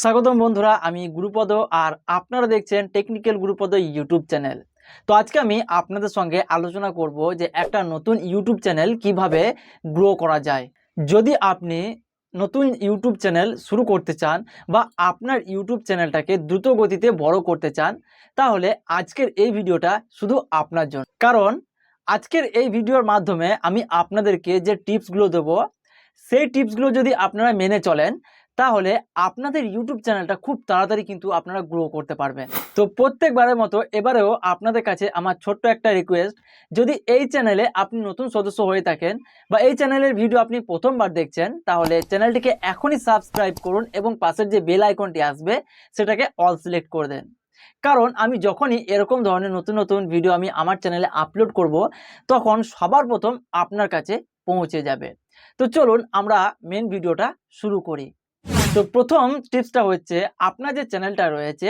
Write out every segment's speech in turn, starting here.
স্বাগতম বন্ধুরা, আমি গুরুপদ আর আপনারা দেখছেন টেকনিক্যাল গুরুপদ ইউটিউব চ্যানেল তো আজকে আমি আপনাদের সঙ্গে আলোচনা করব যে একটা নতুন ইউটিউব চ্যানেল কীভাবে গ্রো করা যায়। যদি আপনি নতুন ইউটিউব চ্যানেল শুরু করতে চান বা আপনার ইউটিউব চ্যানেলটাকে দ্রুত গতিতে বড় করতে চান, তাহলে আজকের এই ভিডিওটা শুধু আপনার জন্য। কারণ আজকের এই ভিডিওর মাধ্যমে আমি আপনাদেরকে যে টিপসগুলো দেবো, সেই টিপসগুলো যদি আপনারা মেনে চলেন তাহলে আপনাদের ইউটিউব চ্যানেলটা খুব তাড়াতাড়ি কিন্তু আপনারা গ্রো করতে পারবেন। তো প্রত্যেকবারের মতো এবারেও আপনাদের কাছে আমার ছোট্ট একটা রিকোয়েস্ট যদি এই চ্যানেলে আপনি নতুন সদস্য হয়ে থাকেন বা এই চ্যানেলের ভিডিও আপনি প্রথমবার দেখছেন, তাহলে চ্যানেলটিকে এখনই সাবস্ক্রাইব করুন এবং পাশের যে বেল আইকনটি আসবে, সেটাকে অল সিলেক্ট করে দেন। কারণ আমি যখনই এরকম ধরনের নতুন নতুন ভিডিও আমি আমার চ্যানেলে আপলোড করব, তখন সবার প্রথম আপনার কাছে পৌঁছে যাবে। তো চলুন আমরা মেন ভিডিওটা শুরু করি। তো প্রথম টিপসটা হচ্ছে আপনার যে চ্যানেলটা রয়েছে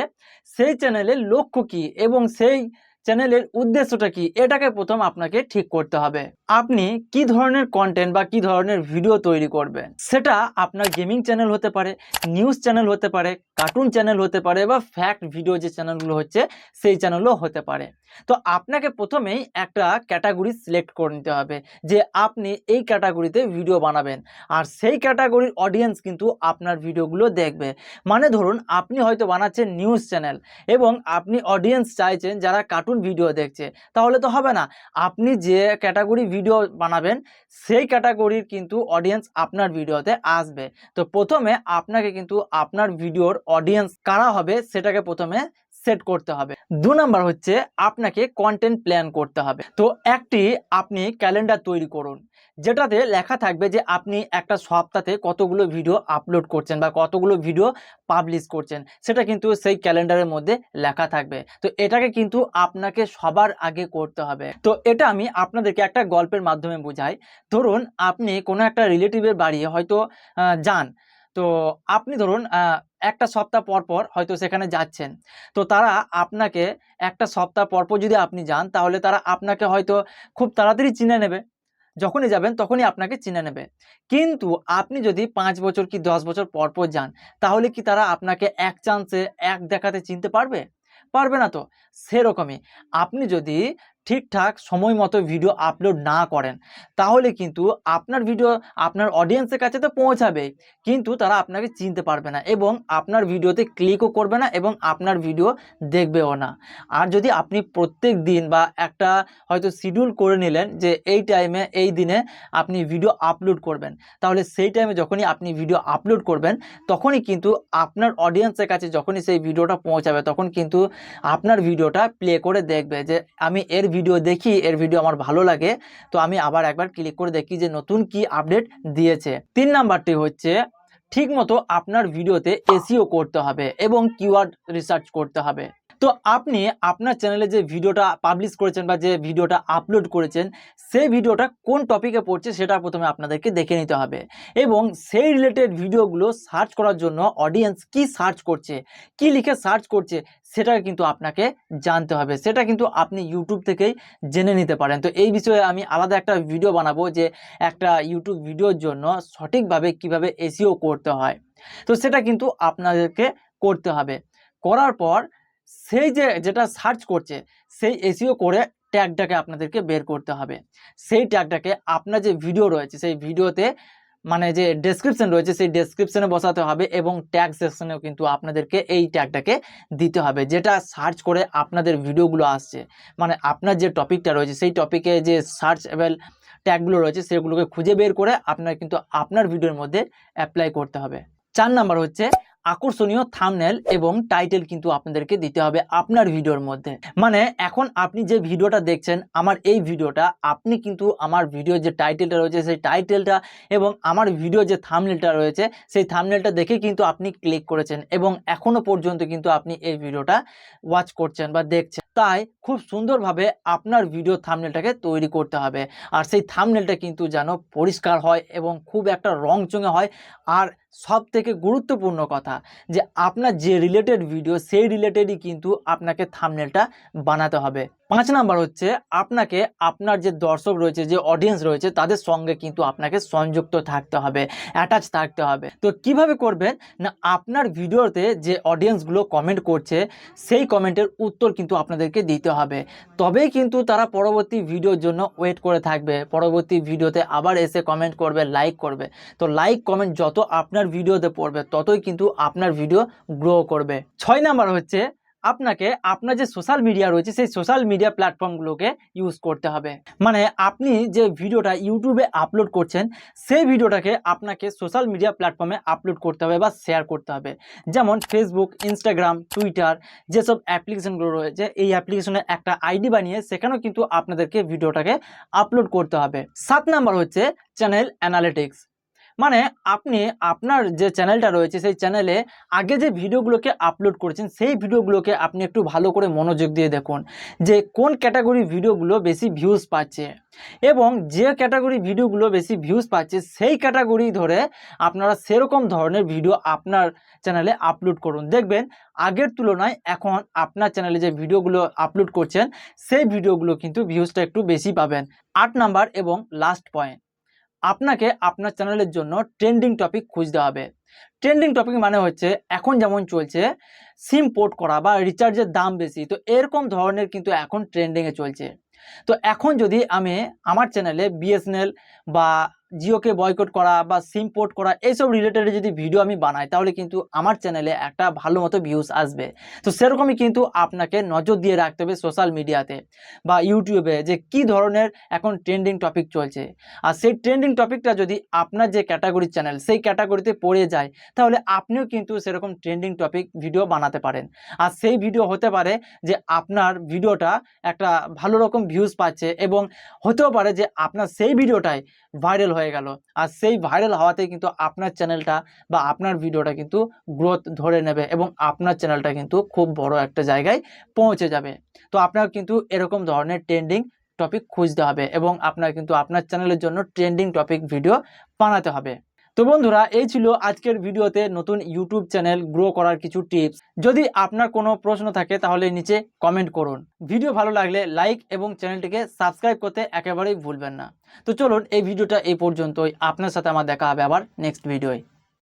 সেই চ্যানেলের লক্ষ্য কী? এবং সেই চ্যানেলের উদ্দেশ্যটা কি? এটাকে প্রথম আপনাকে ঠিক করতে হবে। আপনি কি ধরনের কন্টেন্ট বা কি ধরনের ভিডিও তৈরি করবেন? সেটা আপনার গেমিং চ্যানেল হতে পারে নিউজ চ্যানেল হতে পারে কার্টুন চ্যানেল হতে পারে বা ফ্যাক্ট ভিডিও যে চ্যানেলগুলো হচ্ছে, সেই চ্যানেলও হতে পারে। তো আপনাকে প্রথমেই একটা ক্যাটাগরি সিলেক্ট করে নিতে হবে যে আপনি এই ক্যাটাগরিতে ভিডিও বানাবেন। আর সেই ক্যাটাগরির অডিয়েন্স কিন্তু আপনার ভিডিওগুলো দেখবে। মানে ধরুন, আপনি হয়তো বানাচ্ছেন নিউজ চ্যানেল এবং আপনি অডিয়েন্স চাইছেন যারা কার্টুন ভিডিও দেখছে, তাহলে তো হবে না। আপনি যে ক্যাটাগরি ভিডিও বানাবেন, সেই ক্যাটাগরির কিন্তু অডিয়েন্স আপনার ভিডিওতে আসবে। তো প্রথমে আপনাকে কিন্তু আপনার ভিডিওর অডিয়েন্স কারা হবে, সেটাকে প্রথমে সেট করতে হবে। দু নাম্বার হচ্ছে আপনাকে কন্টেন্ট প্ল্যান করতে হবে। তো একটি আপনি ক্যালেন্ডার তৈরি করুন, যেটাতে লেখা থাকবে যে আপনি একটা সপ্তাহে কতগুলো ভিডিও আপলোড করছেন বা কতগুলো ভিডিও পাবলিশ করছেন। সেটা কিন্তু সেই ক্যালেন্ডারের মধ্যে লেখা থাকবে। তো এটাকে কিন্তু আপনাকে সবার আগে করতে হবে। তো এটা আমি আপনাদেরকে একটা গল্পের মাধ্যমে বোঝাই। ধরুন আপনি কোনো একটা রিলেটিভের বাড়ি হয়তো যান। তো আপনি ধরুন একটা সপ্তাহ পর পর হয়তো সেখানে যাচ্ছেন। তো তারা আপনাকে একটা সপ্তাহ পর পর যদি আপনি যান, তাহলে তারা আপনাকে হয়তো খুব তাড়াতাড়ি চিনে নেবে। যখনই যাবেন, তখনই আপনাকে চিনে নেবে। কিন্তু আপনি যদি পাঁচ বছর কি দশ বছর পর পর যান, তাহলে কি তারা আপনাকে এক চান্সে এক দেখাতে চিনতে পারবে? পারবে না তো? সেরকমই। আপনি যদি ঠিকঠাক সময় মতো ভিডিও আপলোড না করেন, তাহলে কিন্তু আপনার ভিডিও আপনার অডিয়েন্সের কাছে তো পৌঁছাবে কিন্তু তারা আপনাকে চিনতে পারবে না এবং আপনার ভিডিওতে ক্লিকও করবে না এবং আপনার ভিডিও দেখবেও না। আর যদি আপনি প্রত্যেক দিন বা একটা হয়তো শিডিউল করে নিলেন যে এই টাইমে এই দিনে আপনি ভিডিও আপলোড করবেন, তাহলে সেই টাইমে যখনই আপনি ভিডিও আপলোড করবেন, তখনই কিন্তু আপনার অডিয়েন্সের কাছে যখনই সেই ভিডিওটা পৌঁছাবে, তখন কিন্তু আপনার ভিডিওটা প্লে করে দেখবে যে আমি এর ভিডিও দেখি, এর ভিডিও আমার ভালো লাগে, তো আমি আবার একবার ক্লিক করে দেখি যে নতুন কি আপডেট দিয়েছে। তিন নাম্বারটি হচ্ছে ঠিক মতো আপনার ভিডিওতে এসিও করতে হবে এবং কিওয়ার্ড রিসার্চ করতে হবে। তো আপনি আপনার চ্যানেলে যে ভিডিওটা পাবলিশ করেছেন বা যে ভিডিওটা আপলোড করেছেন, সেই ভিডিওটা কোন টপিকে পড়ছে সেটা প্রথমে আপনাদেরকে দেখে নিতে হবে। এবং সেই রিলেটেড ভিডিওগুলো সার্চ করার জন্য অডিয়েন্স কি সার্চ করছে, কি লিখে সার্চ করছে, সেটা কিন্তু আপনাকে জানতে হবে। সেটা কিন্তু আপনি ইউটিউব থেকেই জেনে নিতে পারেন। তো এই বিষয়ে আমি আলাদা একটা ভিডিও বানাবো যে একটা ইউটিউব ভিডিওর জন্য সঠিকভাবে কীভাবে এসিও করতে হয়। তো সেটা কিন্তু আপনাদেরকে করতে হবে। করার পর সেই যে যেটা সার্চ করছে, সেই এসিও করে ট্যাগটাকে আপনাদেরকে বের করতে হবে। সেই ট্যাগটাকে আপনার যে ভিডিও রয়েছে, সেই ভিডিওতে মানে যে ডেসক্রিপশন রয়েছে, সেই ডেসক্রিপশনে বসাতে হবে এবং ট্যাগ সেকশনেও কিন্তু আপনাদেরকে এই ট্যাগটাকে দিতে হবে, যেটা সার্চ করে আপনাদের ভিডিওগুলো আসছে। মানে আপনার যে টপিকটা রয়েছে, সেই টপিকে যে সার্চেবল ট্যাগগুলো রয়েছে, সেগুলোকে খুঁজে বের করে আপনার কিন্তু আপনার ভিডিওর মধ্যে অ্যাপ্লাই করতে হবে। চার নাম্বার হচ্ছে আকর্ষণীয় থামনেল এবং টাইটেল কিন্তু আপনাদেরকে দিতে হবে আপনার ভিডিওর মধ্যে। মানে এখন আপনি যে ভিডিওটা দেখছেন, আমার এই ভিডিওটা, আপনি কিন্তু আমার ভিডিও যে টাইটেলটা রয়েছে, সেই টাইটেলটা এবং আমার ভিডিও যে থামনেলটা রয়েছে, সেই থামনেলটা দেখে কিন্তু আপনি ক্লিক করেছেন এবং এখনও পর্যন্ত কিন্তু আপনি এই ভিডিওটা ওয়াচ করছেন বা দেখছেন। তাই খুব সুন্দরভাবে আপনার ভিডিও থামনেলটাকে তৈরি করতে হবে। আর সেই থামনেলটা কিন্তু যেন পরিষ্কার হয় এবং খুব একটা রংচঙে হয়। আর সব থেকে গুরুত্বপূর্ণ কথা যে, আপনার যে রিলেটেড ভিডিও সেই রিলেটেডই কিন্তু আপনাকে থামনেলটা বানাতে হবে। পাঁচ নাম্বার হচ্ছে, আপনাকে আপনার যে দর্শক রয়েছে, যে অডিয়েন্স রয়েছে, তাদের সঙ্গে কিন্তু আপনাকে সংযুক্ত থাকতে হবে অ্যাটাচ থাকতে হবে। তো কীভাবে করবেন? না, আপনার ভিডিওতে যে অডিয়েন্সগুলো কমেন্ট করছে, সেই কমেন্টের উত্তর কিন্তু আপনাদেরকে দিতে হবে। তবেই কিন্তু তারা পরবর্তী ভিডিওর জন্য ওয়েট করে থাকবে। পরবর্তী ভিডিওতে আবার এসে কমেন্ট করবে লাইক করবে। তো লাইক কমেন্ট যত আপনার ভিডিওতে পড়বে, ততই কিন্তু আপনার ভিডিও গ্রো করবে। ছয় নাম্বার হচ্ছে আপনাকে আপনার যে সোশ্যাল মিডিয়া রয়েছে, সেই সোশ্যাল মিডিয়া প্ল্যাটফর্মগুলোকে ইউজ করতে হবে। মানে আপনি যে ভিডিওটা ইউটিউবে আপলোড করছেন, সেই ভিডিওটাকে আপনাকে সোশ্যাল মিডিয়া প্ল্যাটফর্মে আপলোড করতে হবে বা শেয়ার করতে হবে। যেমন ফেসবুক ইনস্টাগ্রাম টুইটার যেসব অ্যাপ্লিকেশনগুলো রয়েছে, এই অ্যাপ্লিকেশনে একটা আইডি বানিয়ে সেখানেও কিন্তু আপনাদেরকে ভিডিওটাকে আপলোড করতে হবে। সাত নাম্বার হচ্ছে চ্যানেল অ্যানালিটিক্স মানে আপনি আপনার যে চ্যানেলটা রয়েছে, সেই চ্যানেলে আগে যে ভিডিওগুলোকে আপলোড করেছেন, সেই ভিডিওগুলোকে আপনি একটু ভালো করে মনোযোগ দিয়ে দেখুন যে কোন ক্যাটাগরি ভিডিওগুলো বেশি ভিউজ পাচ্ছে। এবং যে ক্যাটাগরি ভিডিওগুলো বেশি ভিউজ পাচ্ছে, সেই ক্যাটাগরি ধরে আপনারা সেরকম ধরনের ভিডিও আপনার চ্যানেলে আপলোড করুন। দেখবেন, আগের তুলনায় এখন আপনার চ্যানেলে যে ভিডিওগুলো আপলোড করছেন, সেই ভিডিওগুলো কিন্তু ভিউজটা একটু বেশি পাবেন। আট নাম্বার এবং লাস্ট পয়েন্ট আপনাকে আপনার চ্যানেলের জন্য ট্রেন্ডিং টপিক খুঁজতে হবে। ট্রেন্ডিং টপিক মানে হচ্ছে এখন যেমন চলছে সিম পোর্ট করা বা রিচার্জের দাম বেশি, তো এরকম ধরনের কিন্তু এখন ট্রেন্ডিংয়ে চলছে। তো এখন যদি আমি আমার চ্যানেলে বিএসএনএল বা জিওকে বয়কট করা বা সিম পোর্ট করা, এইসব রিলেটেড যদি ভিডিও আমি বানাই, তাহলে কিন্তু আমার চ্যানেলে একটা ভালো মতো ভিউজ আসবে। তো সেরকমই কিন্তু আপনাকে নজর দিয়ে রাখতে হবে সোশ্যাল মিডিয়াতে বা ইউটিউবে যে কি ধরনের এখন ট্রেন্ডিং টপিক চলছে। আর সেই ট্রেন্ডিং টপিকটা যদি আপনার যে ক্যাটাগরির চ্যানেল সেই ক্যাটাগরিতে পড়ে যায়, তাহলে আপনিও কিন্তু সেরকম ট্রেন্ডিং টপিক ভিডিও বানাতে পারেন। আর সেই ভিডিও হতে পারে যে আপনার ভিডিওটা একটা ভালো রকম ভিউজ পাচ্ছে এবং হতেও পারে যে আপনার সেই ভিডিওটাই ভাইরাল হয়ে গেল। আর সেই ভাইরাল হওয়াতে কিন্তু আপনার চ্যানেলটা বা আপনার ভিডিওটা কিন্তু গ্রোথ ধরে নেবে এবং আপনার চ্যানেলটা কিন্তু খুব বড় একটা জায়গায় পৌঁছে যাবে। তো আপনার কিন্তু এরকম ধরনের ট্রেন্ডিং টপিক খুঁজতে হবে এবং আপনার কিন্তু আপনার চ্যানেলের জন্য ট্রেন্ডিং টপিক ভিডিও বানাতে হবে। তো বন্ধুরা, এই ছিল আজকের ভিডিওতে নতুন ইউটিউব চ্যানেল গ্রো করার কিছু টিপস। যদি আপনার কোনো প্রশ্ন থাকে, তাহলে নিচে কমেন্ট করুন। ভিডিও ভালো লাগলে লাইক এবং চ্যানেলটিকে সাবস্ক্রাইব করতে একেবারেই ভুলবেন না। তো চলুন, এই ভিডিওটা এই পর্যন্তই। আপনার সাথে আমার দেখা হবে আবার নেক্সট ভিডিওয়।